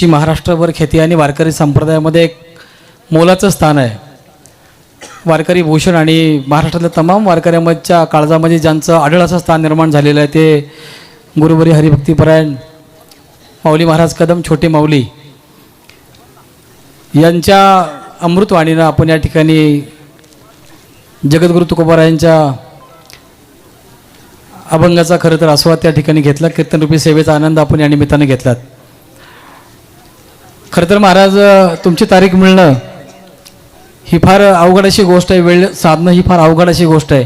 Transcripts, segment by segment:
जी महाराष्ट्रभर खेती आणि वारकरी संप्रदायामध्ये एक मोलाचं स्थान आहे. वारकरी भूषण आणि महाराष्ट्रातल्या तमाम वारकऱ्यांच्या काळजामध्ये ज्यांचं आढळाचं स्थान निर्माण झालेलं आहे ते गुरुवरी हरिभक्तीपरायण माऊली महाराज कदम छोटे माऊली यांच्या अमृतवाणीनं आपण या ठिकाणी जगद्गुरु तुकोबारायांच्या अभंगाचा खरं तर आस्वाद त्या ठिकाणी घेतला कीर्तनरूपी सेवेचा आनंद आपण या निमित्तानं घेतलात. खरं तर महाराज तुमची तारीख मिळणं ही फार अवघड अशी गोष्ट आहे. वेळ साधणं ही फार अवघड अशी गोष्ट आहे.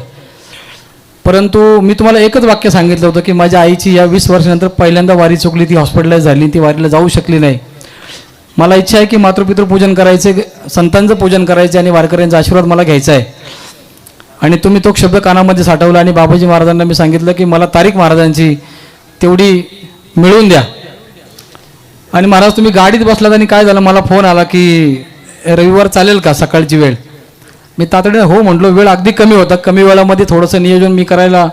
परंतु मी तुम्हाला एकच वाक्य सांगितलं होतं की माझ्या आईची या वीस वर्षानंतर पहिल्यांदा वारी चुकली ती हॉस्पिटलाइज झाली ती वारीला जाऊ शकली नाही. मला इच्छा आहे की मातृपितृ पूजन करायचे संतांचं पूजन करायचे आणि वारकऱ्यांचा आशीर्वाद मला घ्यायचा आहे. आणि तुम्ही तो शब्द कानामध्ये साठवला आणि बाबाजी महाराजांना मी सांगितलं की मला तारीख महाराजांची तेवढी मिळवून द्या. आणि महाराज तुम्ही गाडीत बसलात आणि काय झालं? मला फोन आला की रविवार चालेल का सकाळची वेळ? मी तातडीनं हो म्हटलो. वेळ अगदी कमी होता. कमी वेळामध्ये थोडंसं नियोजन मी करायला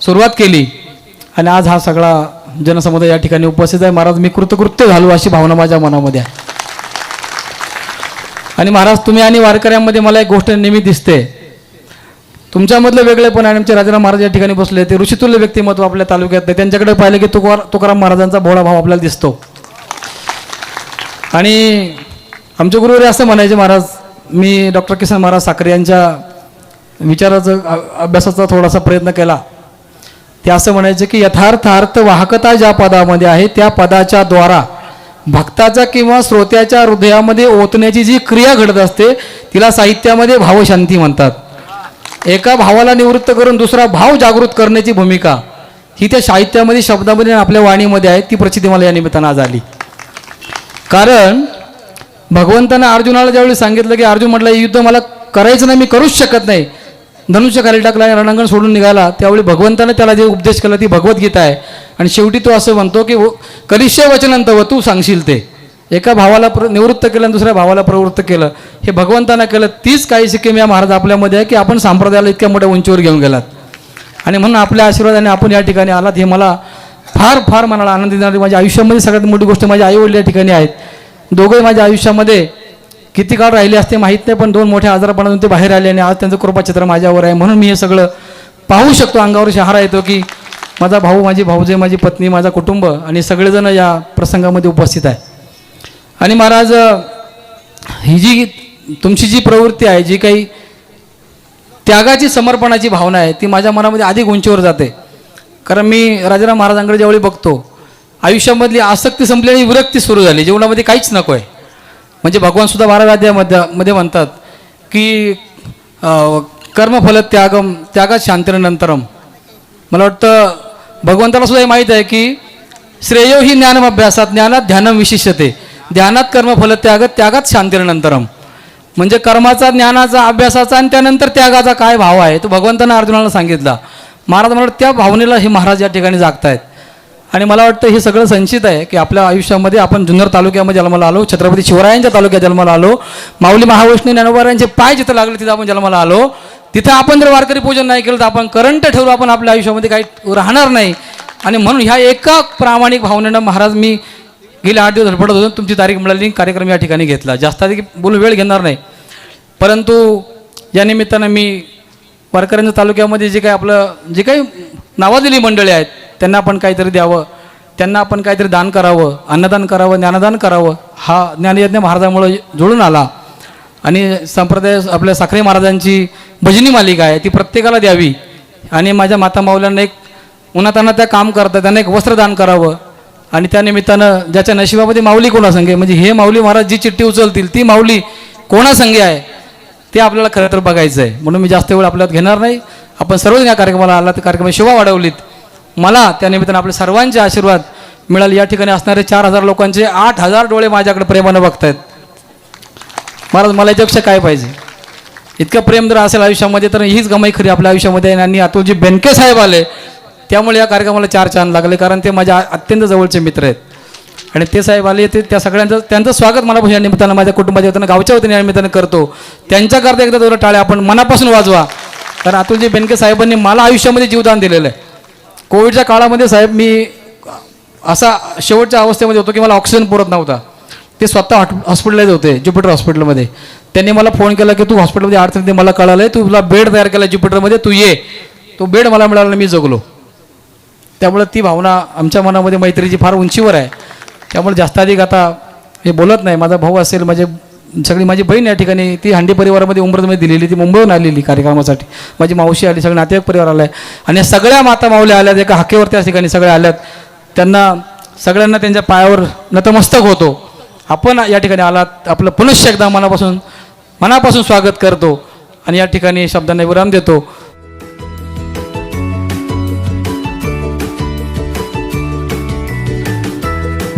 सुरुवात केली. आणि आज हा सगळा जनसमुदाय या ठिकाणी उपस्थित आहे. महाराज मी कृतकृत्य झालो अशी भावना माझ्या मनामध्ये आहे. आणि महाराज तुम्ही आणि वारकऱ्यांमध्ये मला एक गोष्ट नेहमी दिसते. तुमच्यामधलं वेगळेपण आणि आमचे राजाराम महाराज या ठिकाणी बसले ते ऋषितुल्य व्यक्तिमत्व आपल्या तालुक्यात त्यांच्याकडे पाहिलं की तुकार तुकाराम महाराजांचा भोळा भाव आपल्याला दिसतो. आणि आमचे गुरुवारी असं म्हणायचे महाराज मी डॉक्टर किसन महाराज साखरे यांच्या विचाराचं अभ्यासाचा थोडासा प्रयत्न केला. ते असं म्हणायचे की यथार्थार्थ वाहकता ज्या पदामध्ये आहे त्या पदाच्या द्वारा भक्ताच्या किंवा श्रोत्याच्या हृदयामध्ये ओतण्याची जी क्रिया घडत असते तिला साहित्यामध्ये भावशांती म्हणतात. एका भावाला निवृत्त करून दुसरा भाव जागृत करण्याची भूमिका ही त्या साहित्यामध्ये शब्दामध्ये आपल्या वाणीमध्ये आहे ती प्रचिती मला या निमित्तानं आज आली. कारण भगवंतानं अर्जुनाला ज्यावेळी सांगितलं की अर्जुन म्हटलं "हे युद्ध मला करायचं नाही मी करूच शकत नाही. धनुष्य खाली टाकला आणि रणांगण सोडून निघाला. त्यावेळी भगवंतानं त्याला जे उपदेश केला ती भगवद्गीता आहे. आणि शेवटी तो असं म्हणतो की हो, कलिश्य वचनंत व तू सांगशील ते. एका भावाला प्र निवृत्त केलं आणि दुसऱ्या भावाला प्रवृत्त केलं. हे भगवंतानं केलं. तीच काही सिक्कीम या महाराज आपल्यामध्ये आहे की आपण संप्रदायाला इतक्या मोठ्या उंचीवर घेऊन गेलात. आणि म्हणून आपल्या आशीर्वादाने आपण या ठिकाणी आलात. हे मला फार फार मनाला आनंद देणारी माझ्या आयुष्यामध्ये सगळ्यात मोठी गोष्ट माझ्या आई वडील या ठिकाणी आहेत. दोघंही माझ्या आयुष्यामध्ये किती काळ राहिले असते माहीत नाही पण दोन मोठ्या आजारपणातून ते बाहेर आले आणि आज त्यांचं कृपाचित्र माझ्यावर आहे. म्हणून मी हे सगळं पाहू शकतो. अंगावर शहारा येतो की माझा भाऊ माझी भाऊजे माझी पत्नी माझा कुटुंब आणि सगळेजण या प्रसंगामध्ये उपस्थित आहे. आणि महाराज ही जी तुमची जी प्रवृत्ती आहे जी काही त्यागाची समर्पणाची भावना आहे ती माझ्या मनामध्ये अधिक उंचीवर जाते. कारण मी राजाराम महाराजांकडे ज्यावेळी बघतो आयुष्यामधली आसक्ती संपली आणि विरक्ती सुरू झाली. जीवनामध्ये काहीच नको आहे. म्हणजे भगवान सुद्धा बाराव्या मध्ये म्हणतात की कर्मफल त्यागम त्यागात शांतीनंतरम मला वाटतं भगवंताला सुद्धा हे माहीत आहे की श्रेयो ही ज्ञानम अभ्यासात ज्ञानात ध्यानम विशिष्यते. ध्यानात कर्मफल त्याग त्यागात शांतीनंतरम म्हणजे कर्माचा ज्ञानाचा अभ्यासाचा आणि त्यानंतर त्यागाचा काय भाव आहे तो भगवंतानं अर्जुनाला सांगितला. महाराज मला त्या भावनेला हे महाराज या ठिकाणी जागतायत. आणि मला वाटतं हे सगळं संचित आहे की आपल्या आयुष्यामध्ये आपण जुन्नर तालुक्यामध्ये जन्माला आलो छत्रपती शिवरायांच्या तालुक्यात जन्माला आलो माऊली महावैष्णव ज्ञानोबारायांचे पाय जिथं लागले तिथं आपण जन्माला आलो. तिथं आपण जर वारकरी पूजन नाही केलं तर आपण करंट ठेवलं आपण आपल्या आयुष्यामध्ये काही राहणार नाही. आणि म्हणून ह्या एका प्रामाणिक भावनेनं महाराज मी गेले आठ दिवस धडपडत होतो. तुमची तारीख मिळाली कार्यक्रम या ठिकाणी घेतला. जास्त अधिक बोलून वेळ घेणार नाही. परंतु या निमित्तानं मी वारकऱ्यांच्या तालुक्यामध्ये जे काही आपलं जे काही नावाजलेली मंडळी आहेत त्यांना आपण काहीतरी द्यावं त्यांना आपण काहीतरी दान करावं अन्नदान करावं ज्ञानदान करावं हा ज्ञानयज्ञ महाराजामुळे जुळून आला. आणि संप्रदाय आपल्या साखरे महाराजांची भजनी मालिका आहे ती प्रत्येकाला द्यावी. आणि माझ्या माता माऊल्यांना एक उन्हाताना त्या काम करतात त्यांना एक वस्त्रदान करावं. आणि त्या निमित्तानं ज्याच्या नशिबामध्ये माऊली कोणासंगे म्हणजे हे माऊली महाराज जी चिठ्ठी उचलतील ती माऊली कोणासंगे आहे ते आपल्याला खरं तर बघायचं आहे म्हणून मी जास्त वेळ आपल्यात घेणार नाही. आपण सर्वजण या कार्यक्रमाला आला तर कार्यक्रमात शोभा वाढवलीत. मला त्या निमित्तानं आपले सर्वांचे आशीर्वाद मिळाले. या ठिकाणी असणारे चार हजार लोकांचे आठ हजार डोळे माझ्याकडे प्रेमानं बघतायत. महाराज मला याच्यापेक्षा काय पाहिजे? इतकं प्रेम जर असेल आयुष्यामध्ये तर हीच गमाई खरी आपल्या आयुष्यामध्ये आणि अतुलजी बेनके साहेब आले. त्यामुळे या कार्यक्रमाला चार चांद लागले कारण ते माझ्या अत्यंत जवळचे मित्र आहेत. आणि ते साहेब आले ते त्या सगळ्यांचं त्यांचं स्वागत मला या निमित्तानं माझ्या कुटुंबाच्या वतीनं गावच्या वतीने निमित्तानं करतो. त्यांच्याकरता एकदा तुला टाळ्या आपण मनापासून वाजवा. कारण अतुलजी बेनके साहेबांनी मला आयुष्यामध्ये जीवदान दिलेलं आहे. कोविडच्या काळामध्ये साहेब मी असा शेवटच्या अवस्थेमध्ये होतो की मला ऑक्सिजन पुरत नव्हता. ते स्वतः हॉट- हॉस्पिटलमध्ये होते ज्युपिटर हॉस्पिटलमध्ये. त्यांनी मला फोन केला की तू हॉस्पिटलमध्ये अडचण ते मला कळालं आहे तुला बेड तयार केला ज्युपिटरमध्ये तू ये. तो बेड मला मिळाला मी जगलो. त्यामुळे ती भावना आमच्या मनामध्ये मैत्रीची फार उंचीवर आहे. त्यामुळे जास्त अधिक आता हे बोलत नाही. माझा भाऊ असेल माझे सगळी माझी बहीण या ठिकाणी ती हांडी परिवारामध्ये उमरदमध्ये दिलेली ती मुंबईहून आलेली कार्यक्रमासाठी. माझी मावशी आली सगळे नातेवाईक परिवार आला आहे आणि या सगळ्या माता माऊल्या आल्यात एका हाकेवर त्या ठिकाणी सगळ्या आल्यात. त्यांना सगळ्यांना त्यांच्या पायावर नतमस्तक होतो. आपण या ठिकाणी आलात आपलं पुनश्च एकदा मनापासून मनापासून स्वागत करतो. आणि या ठिकाणी शब्दांना विराम देतो.